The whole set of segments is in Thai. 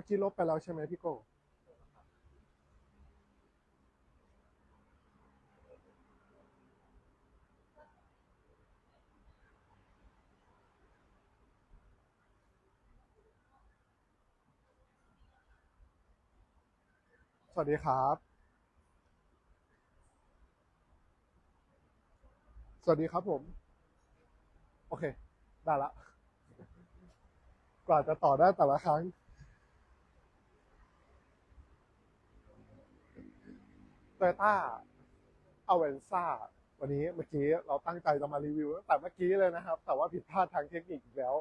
มื่อกี้ลบไปแล้วใช่ไหมพี่โก้สวัสดีครับ สวัสดีครับผม โอเค ได้ละ กว่าจะต่อได้แต่ละครั้ง โตโยต้าอเวนซ่าวันนี้เมื่อกี้เราตั้งใจจะมารีวิวตั้งแต่เมื่อกี้เลยนะครับ แต่ว่าผิดพลาดทางเทคนิคอีกแล้ว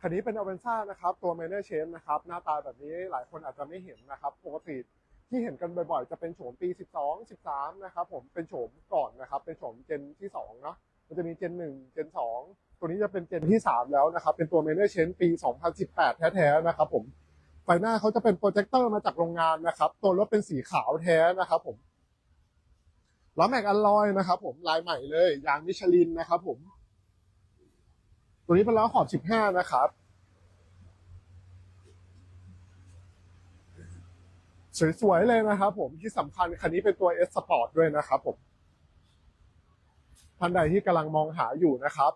คันนี้เป็นอเวนซ่านะครับ ตัว Minor Change นะครับ หน้าตาแบบนี้หลายคนอาจจะไม่เห็นนะครับปกติที่เห็นกันบ่อยๆ จะเป็นโฉมปี 12 13 นะครับผมเป็นโฉมก่อนนะครับ เป็นโฉมเจนที่2เนาะมันจะมีเจน 1 เจน 2 ตัวนี้จะเป็นเจนที่ 3 แล้วนะครับ เป็นตัว Minor Change ปี 2018 แท้ๆนะครับผมไฟหน้าเขาจะเป็นโปรเจคเตอร์มาจากโรงงานนะครับ ตัวรถเป็นสีขาวแท้นะครับผมล้อแม็กอลลอยนะครับผมลายใหม่เลยยางมิชลินนะครับผม ตัวนี้เป็นล้อขอบ 15 นะครับ สวยๆเลยนะครับผมที่สำคัญคันนี้เป็นตัว S Sport ด้วยนะครับผมท่านใดที่กำลังมองหาอยู่นะครับ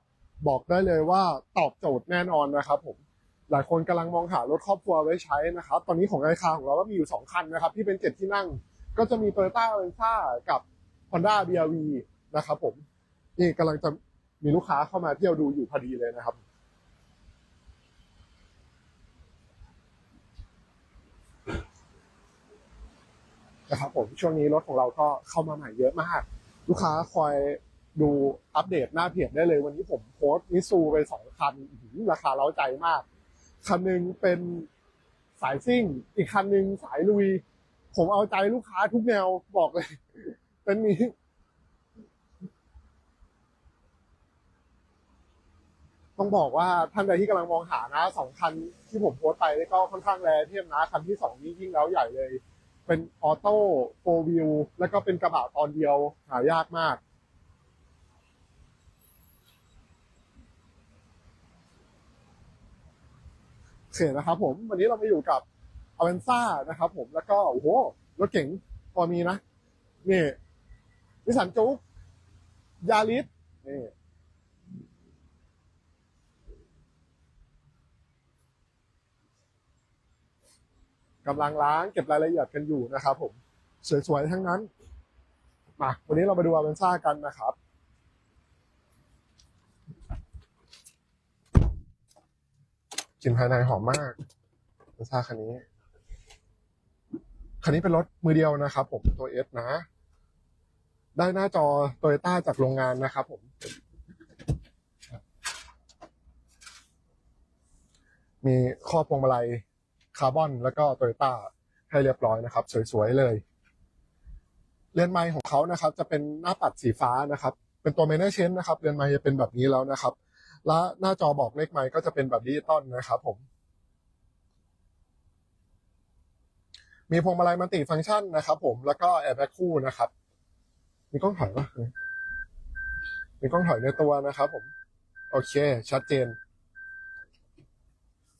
บอกได้เลยว่าตอบโจทย์แน่นอนนะครับผมหลายคนกำลังมองหารถครอบครัวไว้ใช้นะครับ ตอนนี้ของราคาของเราก็มีอยู่ 2 คันนะครับ ที่เป็นเจ็ดที่นั่ง ก็จะมี Toyota a v e n z a กับ Honda BRV นะครับผม นี่กำลังจะมีลูกค้าเข้ามาเที่ยวดูอยู่พอดีเลยนะครับ นะครับผมช่วงนี้รถของเราก็เข้ามาใหม่เยอะมาก ลูกค้าคอย ดูอัปเดตหน้าเพจได้เลย วันนี้ผมโพสต์มิซูไปสองคันราคาเล้าใจมาก คันหนึ่งเป็นสายซิ่ง อีกคันหนึ่งสายลุย ผมเอาใจลูกค้าทุกแนวบอกเลย เป็นนี้ต้องบอกว่าท่านใดที่กำลังมองหานะสองคันที่ผมโพสต์ไปก็ค่อนข้างแรงเทียมนะ คันที่สองนี้ยิ่งแล้วใหญ่เลย เป็นออโต้โฟวิวแล้วก็เป็นกระบะตอนเดียวหายากมาก เคนะครับผมวันนี้เรามาอยู่กับอเวนซ่านะครับผมแล้วก็โอ้โหรถเก๋งพอมีนะนี่นิสันจุ๊กยาริสนี่กำลังล้างเก็บรายละเอียดกันอยู่นะครับผม สวยๆ ทั้งนั้น มา วันนี้เรามาดูอเวนซ่ากันนะครับ กลิ่นภายในหอมมากอเวนซ่าคันนี้ คันนี้เป็นรถมือเดียวนะครับ ผมตัวเอสนะ ได้หน้าจอโตโยต้าจากโรงงานนะครับ ผม มีข้อพวงมาลัยคาร์บอน แล้วก็โตโยต้าให้เรียบร้อยนะครับ สวยๆเลยเรือนไม้ของเขานะครับ จะเป็นหน้าปัดสีฟ้านะครับ เป็นตัวเมเนเชนนะครับเรือนไม้จะเป็นแบบนี้แล้วนะครับ และหน้าจอบอกเลขไม้ก็จะเป็นแบบดิจิตอลนะครับผม มีพวงมาลัยมัลติฟังก์ชันนะครับผมแล้วก็แอร์แบ็คคู่นะครับ มีกล้องถอยปะมีกล้องถอยในตัวนะครับผม โอเค ชัดเจน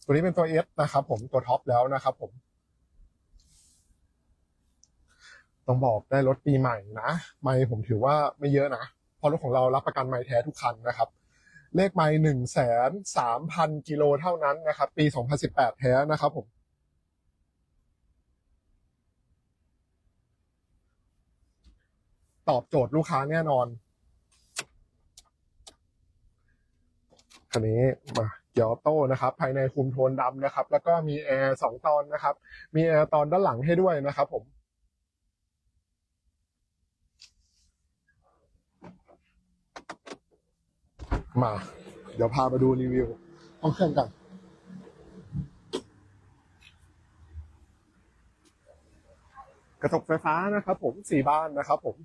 ตัวนี้เป็นตัว S นะครับผมตัวท็อปแล้วนะครับผมต้องบอกได้รถปีใหม่นะ ไม่ผมถือว่าไม่เยอะนะเพราะรถของเรารับประกันไม่แท้ทุกคันนะครับ เลขไม่หนึ่งแสนสามพันกิโลเท่านั้นนะครับ ปีสองพันสิบแปดแท้นะครับผมตอบโจทย์ลูกค้าแน่นอน คันนี้มาเกียวออโต้นะครับ ภายในคุมโทนดำนะครับ แล้วก็มีแอร์สองตอนนะครับ มีแอร์ตอนด้านหลังให้ด้วยนะครับผม มา เดี๋ยวพามาดูรีวิวห้องเครื่องกัน กระจกไฟฟ้านะครับผมสี่บานนะครับผม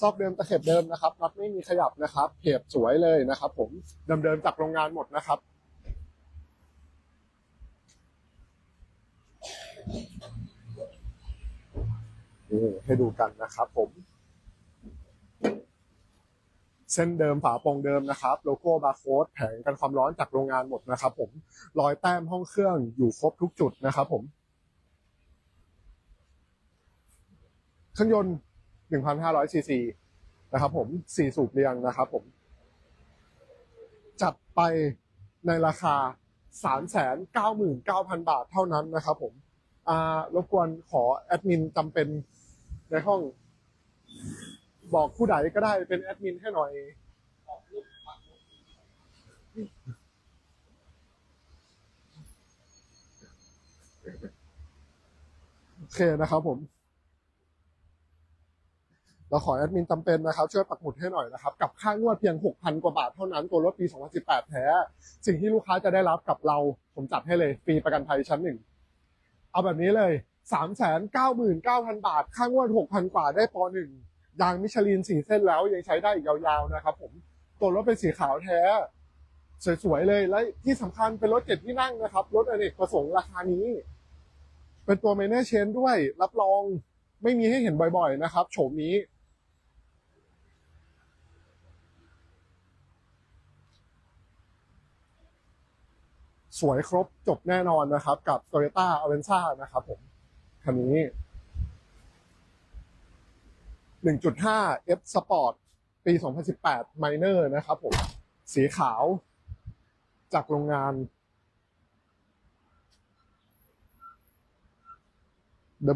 ซอกเดิมตะเข็บเดิมนะครับน็อตไม่มีขยับนะครับเพบสวยเลยนะครับผมเดิมๆจากโรงงานหมดนะครับนี่ให้ดูกันนะครับผม เส้นเดิมฝาโปรงเดิมนะครับ โลโก้บาร์โค้ดแผงกันความร้อนจากโรงงานหมดนะครับ ผมรอยแต้มห้องเครื่องอยู่ครบทุกจุดนะครับ ผม เครื่องยนต์1,500ซีซีนะครับผม4สูบเรียงนะครับ ผม จัดไปในราคา 399,000 บาทเท่านั้นนะครับ ผมอารบกวนขอแอดมินจำเป็นในห้อง บอกผู้ใดก็ได้เป็นแอดมินให้หน่อยโอเคนะครับผมเราขอแอดมินจำเป็นนะครับ ช่วยปักหมุดให้หน่อยนะครับ กับค่างวดเพียง 6,000 กว่าบาทเท่านั้นตัวรถปี 2018 แท้ สิ่งที่ลูกค้าจะได้รับกับเรา ผมจัดให้เลยฟรีประกันภัยชั้นหนึ่ง เอาแบบนี้เลย 399,000 บาท ค่างวด 6,000 กว่าได้ปหนึ่ง ยางมิชลินสีเส้นแล้วยังใช้ได้อีกยาวๆนะครับผมตัวรถเป็นสีขาวแท้ สวยๆเลยและที่สำคัญเป็นรถเจ็ดที่นั่งนะครับ รถอเนกประสงค์ราคานี้ เป็นตัว m ม n เชนด้วย รับรองไม่มีให้เห็นบ่อยๆนะครับโฉมนี้สวยครบจบแน่นอนนะครับ กับ Toyota a v e n z a นะครับผมคันนี้ 1.5 F Sport ปี 2018 Minor นะครับผม สีขาว จากโรงงาน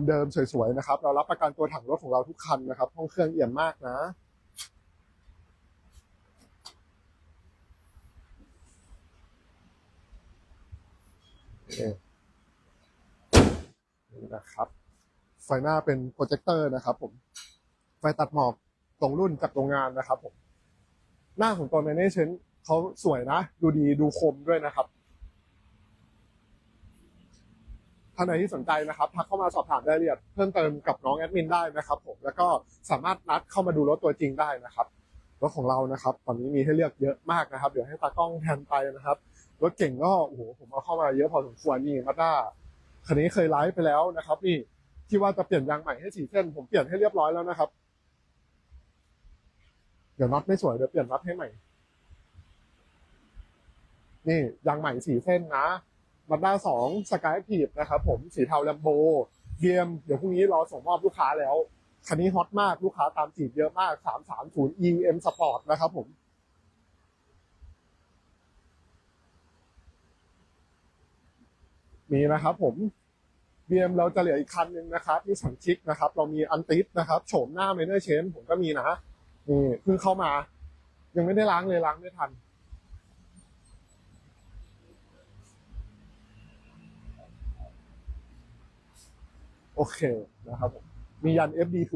เดิมๆ สวยๆ นะครับ เรารับประกันตัวถังรถของเราทุกคันนะครับ ห้องเครื่องเอี่ยมมากนะนี่นะครับ ไฟหน้าเป็นโปรเจคเตอร์นะครับผม ฟตัดหมอกตรงรุ่นจากโรงงานนะครับผมหน้าของตัวแมนเนเชนเขาสวยนะ ดูดีดูคมด้วยนะครับท่านใดที่สนใจนะครับทักเข้ามาสอบถามรายละเอียดเพิ่มเติมกับน้องแอดมินได้นะครับผมแล้วก็สามารถนัดเข้ามาดูรถตัวจริงได้นะครับรถของเรานะครับ ตอนนี้มีให้เลือกเยอะมากนะครับ เดี๋ยวให้ตากล้องแทนไปนะครับรถเก่งก็โอ้โหผมเอาเข้ามาเยอะพอสมควรนี่มาด้าคันนี้เคยไลฟ์ไปแล้วนะครับ นี่ที่ว่าจะเปลี่ยนยางใหม่ให้สี่เส้นผมเปลี่ยนให้เรียบร้อยแล้วนะครับ เดี๋ยวน็อตไม่สวยเดี๋ยวเปลี่ยนน็อตให้ใหม่ นี่ยางใหม่สีเส้นนะมาด้าสองสกายพีดนะครับผมสีเทาแลมโบเบียมเดี๋ยวพรุ่งนี้รอส่งมอบลูกค้าแล้ว คันนี้ฮอตมากลูกค้าตามจีบเยอะมาก330 EM Sport นะครับผมมีนะครับผม BM เราจะเหลืออีกคันหนึ่งนะครับนี่สันชิกนะครับ เรามีอันติสนะครับ โฉมหน้าเมเนอร์เชนผมก็มีนะ นี่เพิ่งเข้ามา ยังไม่ได้ล้างเลยล้างไม่ทัน โอเคนะครับมียัน FD2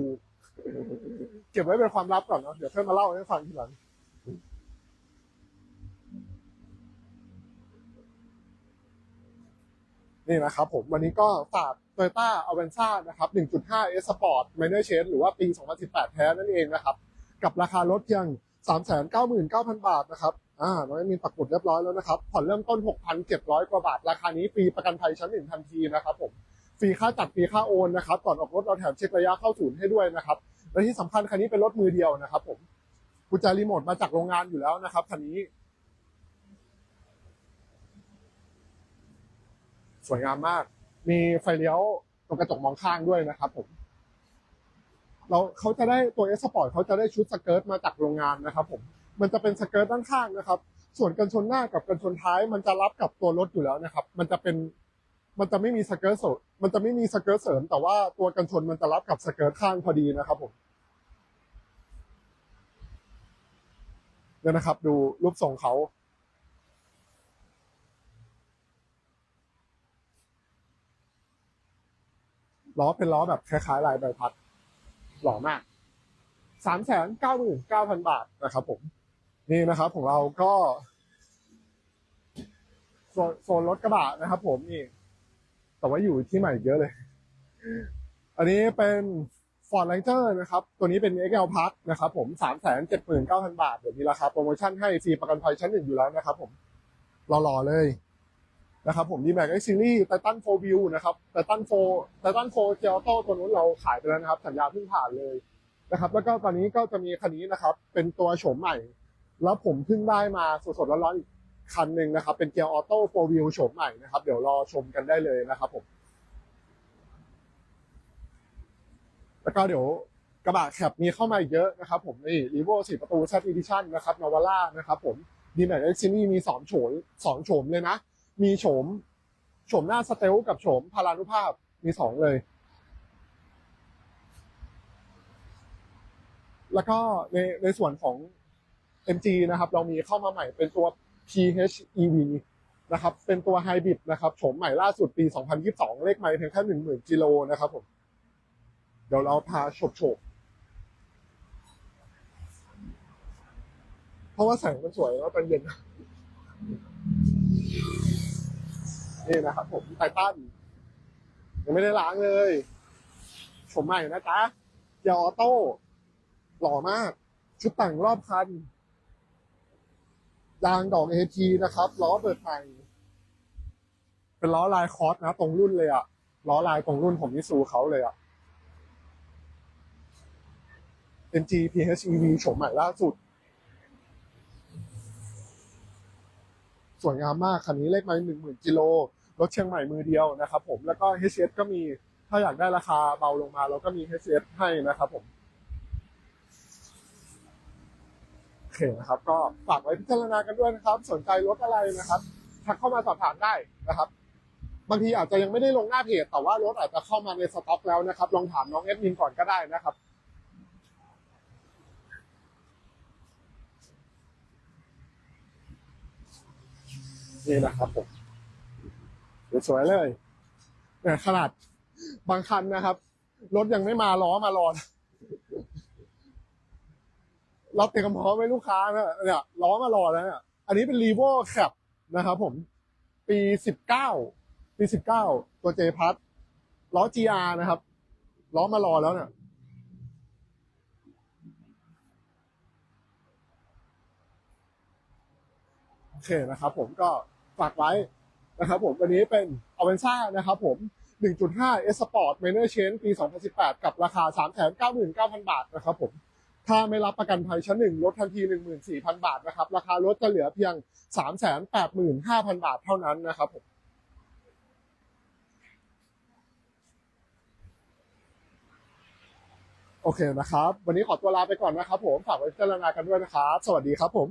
เก็บไว้เป็นความลับก่อนนะเดี๋ยวค่อยมาเล่าให้ฟังทีหลังนี่นะครับผมวันนี้ก็ฝาก Toyota a v a n z a นะครับ 1.5 S Sport Minor Change หรือว่าปี 2018 แท้นั่นเองนะครับ กับราคารถเพียง 399,000 บาทนะครับอ่าน้องมีปักหมุดเรียบร้อยแล้วนะครับผ่อนเริ่มต้น 6,700 กว่าบาท ราคานี้ฟรีประกันภัยชั้นหนึ่งทันทีนะครับผมฟรีค่าจัดฟรีค่าโอนนะครับก่อนออกรถเราแถมเช็คระยะเข้าศูนย์ให้ด้วยนะครับและที่สำคัญคันนี้เป็นรถมือเดียวนะครับผมกุญแจรีโมทมาจากโรงงานอยู่แล้วนะครับคันนี้ สวยงามมาก มีไฟเลี้ยวตรงกระจกมองข้างด้วยนะครับผม เราเขาจะได้ตัวเอสปอร์ตเขาจะได้ชุดสเกิร์ตมาจากโรงงานนะครับผมมันจะเป็นสเกิร์ตด้านข้างนะครับ ส่วนกันชนหน้ากับกันชนท้าย มันจะรับกับตัวรถอยู่แล้วนะครับ มันจะเป็นมันจะไม่มีสเกิร์ตสริมมันจะไม่มีสเกิร์ตเสริม แต่ว่าตัวกันชนมันจะรับกับสเกิร์ตข้างพอดีนะครับผมเนี่ยนะครับ ดูรูปทรงเขาล้อเป็นล้อแบบคล้ายๆลายใบพัด หล่อมากสามแสนเก้าหมื่นเก้าพันบาทนะครับผม นี่นะครับของเราก็โซนรถกระบะนะครับผมนี่ แต่ว่าอยู่ที่ใหม่เยอะเลย อันนี้เป็น Ford Ranger นะครับ ตัวนี้เป็น XL Plus นะครับผมสามแสนเจ็ดหมื่นเก้าพันบาท เดี๋ยวมีราคาโปรโมชั่นให้ฟรีประกันภัยชั้นหนึ่งอยู่แล้วนะครับผมหล่อๆเลย นะครับผมดีแม็กไอซีรีส์ไททันโฟวิวนะครับไททันโฟไททันโฟเจลโต้ตัวนู้นเราขายไปแล้วนะครับ สัญญาเพิ่งผ่านเลยนะครับ แล้วก็ตอนนี้ก็จะมีคันนี้นะครับ เป็นตัวโฉมใหม่ แล้วผมเพิ่งได้มาสดๆร้อนๆอีกคันหนึ่งนะครับ เป็นเกียร์ออโต้โฟวิลโฉมใหม่นะครับ เดี๋ยวรอชมกันได้เลยนะครับผมแล้วก็เดี๋ยวกระบะแคปมีเข้ามาเยอะนะครับผมนี่รีโวสี่ประตู Z Edition นะครับนาวาร่านะครับผมดีแม็กเอ็กซินี่มีสองโฉมสองโฉมเลยนะ มีโฉมโฉมหน้าสเตลกับโฉมพารานุภาพมีสองเลย แล้วก็ในในส่วนของ MG นะครับ เรามีเข้ามาใหม่เป็นตัว PHEV นะครับ เป็นตัวไฮบริดนะครับโฉมใหม่ล่าสุดปี 2022 เลขไมล์เพียงแค่ 10,000 กิโลนะครับผม เดี๋ยวเราพาโฉบฉบเพราะว่าแสงมันสวยแล้วตอนเย็น นี่นะครับผมไททันยังไม่ได้ล้างเลยโฉมใหม่นะจ๊ะเกียร์ออโต้หล่อมาก ชุดแต่งรอบคันยางดอกเอทีนะครับล้อเปิดใหม่เป็นล้อลายคอสนะ ตรงรุ่นเลยอะล้อลายตรงรุ่นผมมิซูเขาเลยอะ MG PHEV โฉมใหม่ล่าสุด สวยงามมากคันนี้เลขไม้หนึ่งหมื่นกิโล รถเชียงใหม่มือเดียวนะครับผมแล้วก็ HS ก็มีถ้าอยากได้ราคาเบาลงมา เราก็มี HS ให้นะครับผมโอเคนะครับ ก็ฝากไว้พิจารณากันด้วยนะครับ สนใจรถอะไรนะครับทักเข้ามาสอบถามได้นะครับ บางทีอาจจะยังไม่ได้ลงหน้าเพจแต่ว่ารถอาจจะเข้ามาในสต็อกแล้วนะครับ ลองถามน้องเอดมินก่อนก็ได้นะครับนี่นะครับผม สวยเลยเนี่ยขนาดบางคันนะครับ รถยังไม่มาล้อมารอนเราเตรียมพร้อมไว้ลูกค้านะเนี่ยล้อมารอแล้วเนี่ยอันนี้เป็นรีโวแคปนะครับผม ปีสิบเก้าปีสิบเก้าตัวเจพัทล้อ GR นะครับล้อมารอแล้วเนี่ยโอเคนะครับผมก็ฝากไว้ นะครับผมวันนี้เป็นอเวนซ่านะครับผม 1.5 S Sport Minor Change ปี 2018 กับราคา 399,000 บาทนะครับผม ถ้าไม่รับประกันภัยชั้นหนึ่งลดทันที 14,000 บาทนะครับ ราคารถจะเหลือเพียง 385,000 บาทเท่านั้นนะครับผมโอเคนะครับ วันนี้ขอตัวลาไปก่อนนะครับผม ฝากไว้พิจารณากันด้วยนะครับ สวัสดีครับผม